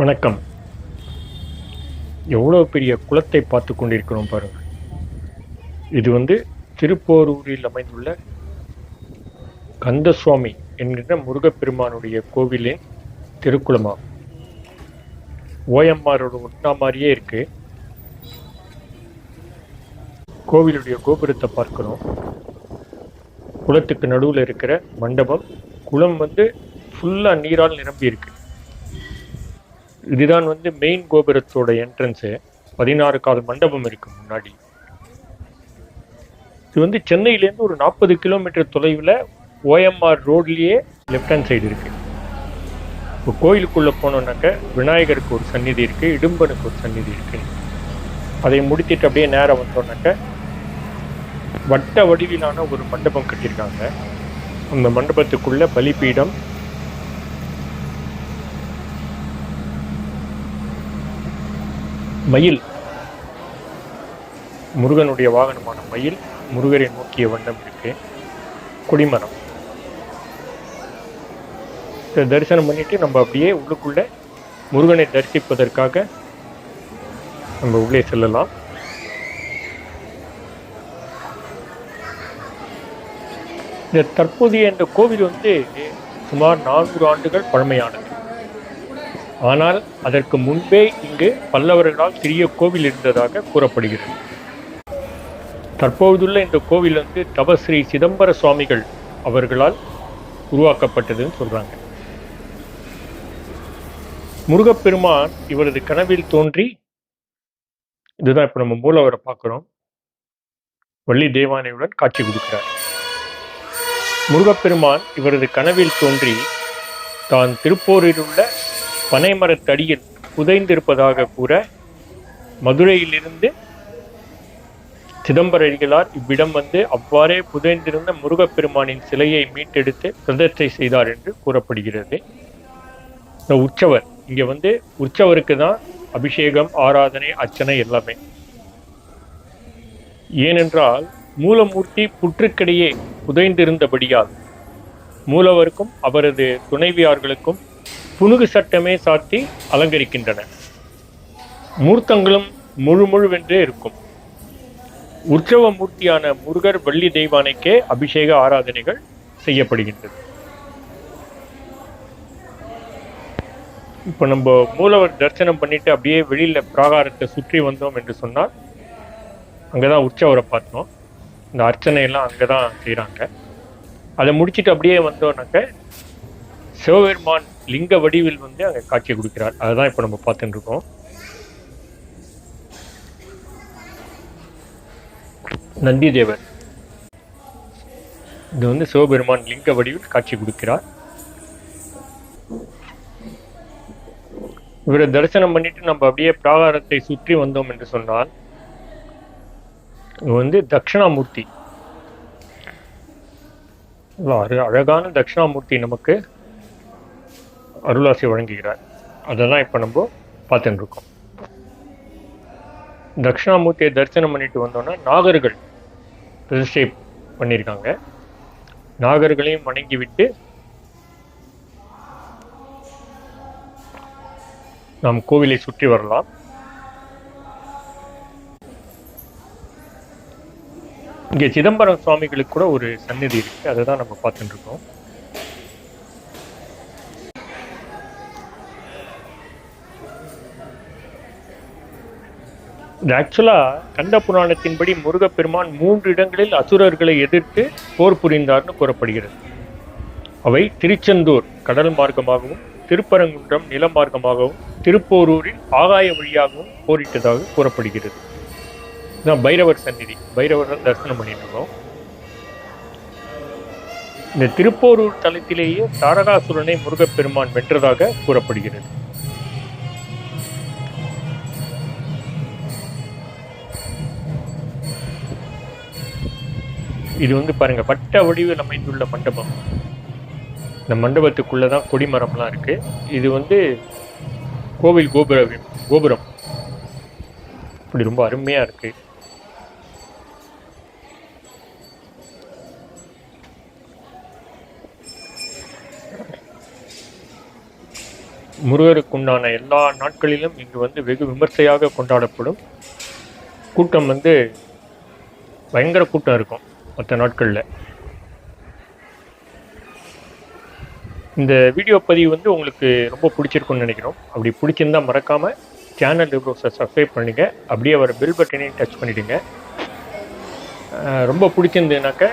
வணக்கம். எவ்வளோ பெரிய குளத்தை பார்த்து கொண்டிருக்கிறோம் பாருங்கள் இது வந்து திருப்போரூரில் அமைந்துள்ள கந்தசுவாமி என்கிற முருகப்பெருமானுடைய கோவிலின் திருக்குளமாகும். ஓஎம்ஆரோட ஒட்டா மாதிரியே இருக்கு. கோவிலுடைய கோபுரத்தை பார்க்கிறோம். குளத்துக்கு நடுவில் இருக்கிற மண்டபம். குளம் வந்து ஃபுல்லாக நீரால் நிரம்பி இருக்கு இதுதான் வந்து மெயின் கோபுரத்தோட என்ட்ரன்ஸு பதினாறு கால் மண்டபம் இருக்கு முன்னாடி. இது வந்து சென்னையிலேருந்து ஒரு நாற்பது கிலோமீட்டர் தொலைவில் ஓஎம்ஆர் ரோட்லேயே லெஃப்ட் ஹேண்ட் சைடு இருக்கு. இப்போ கோயிலுக்குள்ளே போனோம்னாக்க விநாயகருக்கு ஒரு சந்நிதி இருக்கு இடும்பனுக்கு ஒரு சந்நிதி இருக்கு. அதை முடித்திட்டு அப்படியே நேரம் வந்தோம்னாக்க வட்ட வடிவிலான ஒரு மண்டபம் கட்டியிருக்காங்க. அந்த மண்டபத்துக்குள்ளே பலிபீடம் மயில். முருகனுடைய வாகனமான மயில் முருகரை நோக்கிய வண்ணம் இருக்கு. கொடிமரம். இதை தரிசனம் பண்ணிட்டு நம்ம அப்படியே உள்ளுக்குள்ள முருகனை தரிசிப்பதற்காக நம்ம உள்ளே செல்லலாம். இந்த தற்போதைய இந்த கோவில் வந்து சுமார் நானூறு ஆண்டுகள் பழமையானது. ஆனால் அதற்கு முன்பே இங்கு பல்லவர்களால் சிறிய கோவில் இருந்ததாக கூறப்படுகிறது. தற்போதுள்ள இந்த கோவில் வந்து தவஸ்ரீ சிதம்பர சுவாமிகள் அவர்களால் உருவாக்கப்பட்டதுன்னு சொல்றாங்க. முருகப்பெருமான் இவரது கனவில் தோன்றி இதுதான் இப்போ நம்ம மூலவரை பார்க்குறோம் வள்ளி தேவானையுடன் காட்சி கொடுக்கிறார். முருகப்பெருமான் இவரது கனவில் தோன்றி தான் திருப்போரில் உள்ள பனைமரத்தடியில் புதைந்திருப்பதாக கூற மதுரையிலிருந்து சிதம்பரடிகளார் இவ்விடம் வந்து அவ்வாறே புதைந்திருந்த முருகப்பெருமானின் சிலையை மீட்டெடுத்து பிரதத்தை செய்தார் என்று கூறப்படுகிறது. இந்த உற்சவர் இங்கே வந்து உற்சவருக்கு தான் அபிஷேகம் ஆராதனை அர்ச்சனை எல்லாமே. ஏனென்றால் மூலமூர்த்தி புற்றுக்கிடையே புதைந்திருந்தபடியால் மூலவருக்கும் அவரது துணைவியார்களுக்கும் புனுகு சட்டமே சாத்தி அலங்கரிக்கின்றன. மூர்த்தங்களும் முழு முழுவென்றே இருக்கும். உற்சவ மூர்த்தியான முருகர் வள்ளி தெய்வானைக்கே அபிஷேக ஆராதனைகள் செய்யப்படுகின்றது. இப்போ நம்ம மூலவர் தரிசனம் பண்ணிட்டு அப்படியே வெளியில பிராகாரத்தை சுற்றி வந்தோம் என்று சொன்னால் அங்கதான் உற்சவரை பார்த்தோம். இந்த அர்ச்சனையெல்லாம் அங்கே தான் செய்கிறாங்க அதை முடிச்சுட்டு அப்படியே வந்தோம்னாக்க சிவபெருமான் லிங்க வடிவில் வந்து அங்க காட்சி கொடுக்கிறார். அதுதான் இப்போ நம்ம பார்த்துட்டு இருக்கோம். நந்தி தேவர். இது வந்து சிவபெருமான் லிங்க வடிவில் காட்சி கொடுக்கிறார். இவரை தரிசனம் பண்ணிட்டு நம்ம அப்படியே பிராகாரத்தை சுற்றி வந்தோம் என்று சொன்னால் இது வந்து தட்சிணாமூர்த்தி. அழகான தட்சிணாமூர்த்தி நமக்கு அருளாசி வழங்குகிறார். அதெல்லாம் இப்போ நம்ம பார்த்துட்டு இருக்கோம் தட்சிணாமூர்த்தியை தரிசனம் பண்ணிட்டு வந்தோன்னா நாகர்கள் பிரதிஷ்டை பண்ணியிருக்காங்க. நாகர்களையும் வணங்கி விட்டு நாம் கோவிலை சுற்றி வரலாம். இங்கே சிதம்பரம் சுவாமிகளுக்கு கூட ஒரு சந்நிதி இருக்கு. அதை தான் நம்ம பார்த்துட்டு இருக்கோம் இது ஆக்சுவலா கந்த புராணத்தின்படி முருகப்பெருமான் மூன்று இடங்களில் அசுரர்களை எதிர்த்து போர் புரிந்தார்னு கூறப்படுகிறது. அவை திருச்செந்தூர் கடல் மார்க்கமாகவும் திருப்பரங்குன்றம் நில மார்க்கமாகவும் திருப்போரூரில் ஆகாய வழியாகவும் போரிட்டதாக கூறப்படுகிறது. நான் பைரவர் சந்நிதி. பைரவர் தரிசனம் பண்ணிட்டு இந்த திருப்போரூர் தலத்திலேயே தாரகாசுரனை முருகப்பெருமான் வென்றதாக கூறப்படுகிறது. இது வந்து பாருங்க வட்ட வடிவில் அமைந்துள்ள மண்டபம். இந்த மண்டபத்துக்குள்ளே தான் கொடிமரம்லாம் இருக்குது இது வந்து கோவில் கோபுர கோபுரம். இப்படி ரொம்ப அருமையாக இருக்குது முருகருக்குண்டான எல்லா நாட்களிலும் இங்கு வந்து வெகு விமர்சையாக கொண்டாடப்படும். கூட்டம் வந்து பயங்கர கூட்டம் இருக்கும். மற்ற நாட்களில். இந்த வீடியோ பதிவு வந்து உங்களுக்கு ரொம்ப பிடிச்சிருக்கும்னு நினைக்கிறோம். அப்படி பிடிச்சிருந்தா மறக்காமல் சேனல் ரிவ்யூஸை சப்ஸ்கிரைப் பண்ணுங்கள் அப்படியே வர பெல் பட்டனையும் டச் பண்ணிவிடுங்க ரொம்ப பிடிச்சிருந்ததுனாக்க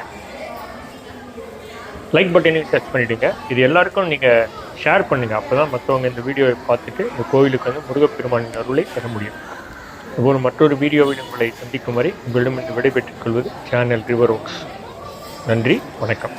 லைக் பட்டனையும் டச் பண்ணிவிடுங்க இது எல்லாருக்கும் நீங்கள் ஷேர் பண்ணுங்கள் அப்போ தான் மற்றவங்க இந்த வீடியோவை பார்த்துட்டு இந்த கோவிலுக்கு வந்து முருகப்பெருமானின் அருளை பெற முடியும். இதுபோல் மற்றொரு வீடியோவில் உங்களை சந்திக்கும் வரை உங்களிடமிருந்து விடைபெற்றுக் கொள்வது சேனல் ரிவர் நன்றி வணக்கம்.